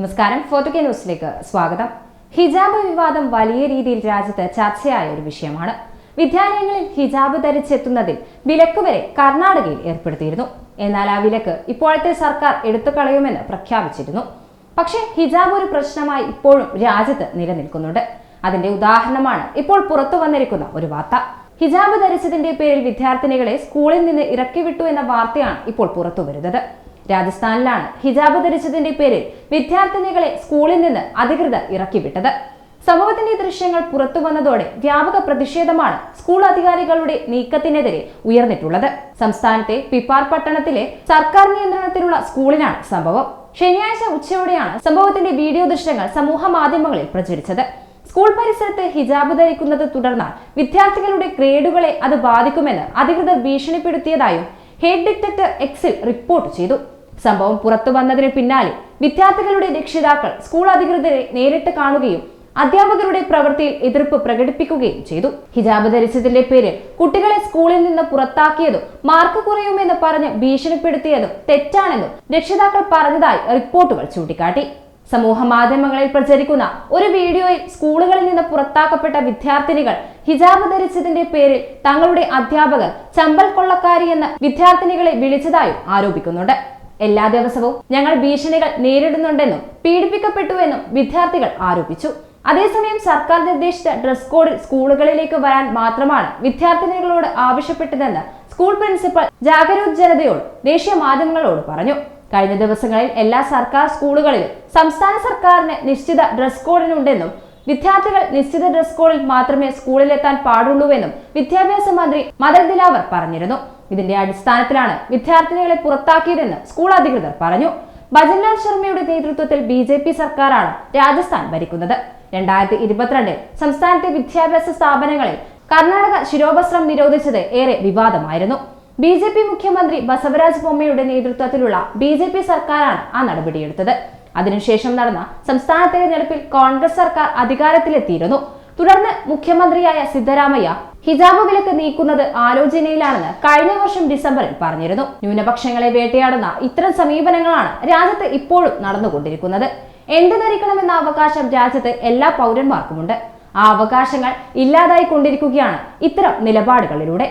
നമസ്കാരം. Photo K ന്യൂസിലേക്ക് സ്വാഗതം. ഹിജാബ് വിവാദം വലിയ രീതിയിൽ രാജ്യത്ത് ചർച്ചയായ ഒരു വിഷയമാണ്. വിദ്യാലയങ്ങളിൽ ഹിജാബ് ധരിച്ചെത്തുന്നതിൽ വിലക്ക് വരെ കർണാടകയിൽ ഏർപ്പെടുത്തിയിരുന്നു. എന്നാൽ ആ വിലക്ക് ഇപ്പോഴത്തെ സർക്കാർ എടുത്തു കളയുമെന്ന് പ്രഖ്യാപിച്ചിരുന്നു. പക്ഷേ ഹിജാബ് ഒരു പ്രശ്നമായി ഇപ്പോഴും രാജ്യത്ത് നിലനിൽക്കുന്നുണ്ട്. അതിന്റെ ഉദാഹരണമാണ് ഇപ്പോൾ പുറത്തു വന്നിരിക്കുന്ന ഒരു വാർത്ത. ഹിജാബ് ധരിച്ചതിന്റെ പേരിൽ വിദ്യാർത്ഥിനികളെ സ്കൂളിൽ നിന്ന് ഇറക്കിവിട്ടു എന്ന വാർത്തയാണ് ഇപ്പോൾ പുറത്തു വരുന്നത്. രാജസ്ഥാനിലാണ്. ഹിജാബ് ധരിച്ചതിന്റെ പേരിൽ വിദ്യാർത്ഥിനികളെ സ്കൂളിൽ നിന്ന് അധികൃതർ ഇറക്കിവിട്ടത്. സംഭവത്തിന്റെ ദൃശ്യങ്ങൾ പുറത്തു വന്നതോടെ വ്യാപക പ്രതിഷേധമാണ് സ്കൂൾ അധികാരികളുടെ നീക്കത്തിനെതിരെ ഉയർന്നിട്ടുള്ളത്. സംസ്ഥാനത്തെ പിപ്പാർ പട്ടണത്തിലെ സർക്കാർ നിയന്ത്രണത്തിലുള്ള സ്കൂളിലാണ് സംഭവം. ശനിയാഴ്ച ഉച്ചയോടെയാണ് സംഭവത്തിന്റെ വീഡിയോ ദൃശ്യങ്ങൾ സമൂഹ മാധ്യമങ്ങളിൽ പ്രചരിച്ചത്. സ്കൂൾ പരിസരത്ത് ഹിജാബ് ധരിക്കുന്നത് തുടർന്നാൽ വിദ്യാർത്ഥികളുടെ ഗ്രേഡുകളെ അത് ബാധിക്കുമെന്ന് അധികൃതർ ഭീഷണിപ്പെടുത്തിയതായും ഹെഡ് ഡിറ്റക്ടർ എക്സിൽ റിപ്പോർട്ട് ചെയ്തു. സംഭവം പുറത്തു വന്നതിന് പിന്നാലെ വിദ്യാർത്ഥികളുടെ രക്ഷിതാക്കൾ സ്കൂൾ അധികൃതരെ നേരിട്ട് കാണുകയും അധ്യാപകരുടെ പ്രവൃത്തിയിൽ എതിർപ്പ് പ്രകടിപ്പിക്കുകയും ചെയ്തു. ഹിജാബ് ധരിച്ചതിന്റെ പേരിൽ കുട്ടികളെ സ്കൂളിൽ നിന്ന് പുറത്താക്കിയതും മാർക്ക് കുറയുമെന്ന് പറഞ്ഞ് ഭീഷണിപ്പെടുത്തിയതും തെറ്റാണെന്നും രക്ഷിതാക്കൾ പറഞ്ഞതായി റിപ്പോർട്ടുകൾ ചൂണ്ടിക്കാട്ടി. സമൂഹ മാധ്യമങ്ങളിൽ പ്രചരിക്കുന്ന ഒരു വീഡിയോയിൽ സ്കൂളുകളിൽ നിന്ന് പുറത്താക്കപ്പെട്ട വിദ്യാർത്ഥിനികൾ ഹിജാബ് ധരിച്ചതിന്റെ പേരിൽ തങ്ങളുടെ അധ്യാപകർ ചമ്പൽ കൊള്ളക്കാരി എന്ന് വിദ്യാർത്ഥിനികളെ വിളിച്ചതായും ആരോപിക്കുന്നുണ്ട്. എല്ലാ ദിവസവും ഞങ്ങൾ ഭീഷണികൾ നേരിടുന്നുണ്ടെന്നും പീഡിപ്പിക്കപ്പെട്ടുവെന്നും വിദ്യാർത്ഥികൾ ആരോപിച്ചു. അതേസമയം സർക്കാർ നിർദ്ദേശിച്ച ഡ്രസ് കോഡിൽ സ്കൂളുകളിലേക്ക് വരാൻ മാത്രമാണ് വിദ്യാർത്ഥിനികളോട് ആവശ്യപ്പെട്ടതെന്ന് സ്കൂൾ പ്രിൻസിപ്പൽ ജാഗരൂക് ജനതയോട് ദേശീയ മാധ്യമങ്ങളോട് പറഞ്ഞു. കഴിഞ്ഞ ദിവസങ്ങളിൽ എല്ലാ സർക്കാർ സ്കൂളുകളിലും സംസ്ഥാന സർക്കാരിന് നിശ്ചിത ഡ്രസ് കോഡിനുണ്ടെന്നും വിദ്യാർത്ഥികൾ നിശ്ചിത ഡ്രസ് കോഡിൽ മാത്രമേ സ്കൂളിലെത്താൻ പാടുള്ളൂവെന്നും വിദ്യാഭ്യാസ മന്ത്രി മദർ ദിലാവർ പറഞ്ഞിരുന്നു. ഇതിന്റെ അടിസ്ഥാനത്തിലാണ് വിദ്യാർത്ഥിനികളെ പുറത്താക്കിയതെന്ന് സ്കൂൾ അധികൃതർ പറഞ്ഞു. ഭജൻലാൽ ശർമ്മയുടെ നേതൃത്വത്തിൽ ബി ജെ പി സർക്കാരാണ് രാജസ്ഥാൻ ഭരിക്കുന്നത്. രണ്ടായിരത്തി ഇരുപത്തിരണ്ടിൽ സംസ്ഥാനത്തെ വിദ്യാഭ്യാസ സ്ഥാപനങ്ങളിൽ കർണാടക ശിരോവസ്ത്രം നിരോധിച്ചത് ഏറെ വിവാദമായിരുന്നു. ബി ജെ പി മുഖ്യമന്ത്രി ബസവരാജ് ബൊമ്മയുടെ നേതൃത്വത്തിലുള്ള ബി ജെ പി സർക്കാരാണ് ആ നടപടിയെടുത്തത്. അതിനുശേഷം നടന്ന സംസ്ഥാന തെരഞ്ഞെടുപ്പിൽ കോൺഗ്രസ് സർക്കാർ അധികാരത്തിലെത്തിയിരുന്നു. തുടർന്ന് മുഖ്യമന്ത്രിയായ സിദ്ധരാമയ്യ ഹിജാബ് വിലക്ക് നീക്കുന്നത് ആലോചനയിലാണെന്ന് കഴിഞ്ഞ വർഷം ഡിസംബറിൽ പറഞ്ഞിരുന്നു. ന്യൂനപക്ഷങ്ങളെ വേട്ടയാടുന്ന ഇത്തരം സമീപനങ്ങളാണ് രാജ്യത്ത് ഇപ്പോഴും നടന്നുകൊണ്ടിരിക്കുന്നത്. എന്ത് ധരിക്കണമെന്ന അവകാശം രാജ്യത്ത് എല്ലാ പൗരന്മാർക്കുമുണ്ട്. ആ അവകാശങ്ങൾ ഇല്ലാതായി കൊണ്ടിരിക്കുകയാണ് ഇത്തരം നിലപാടുകളിലൂടെ.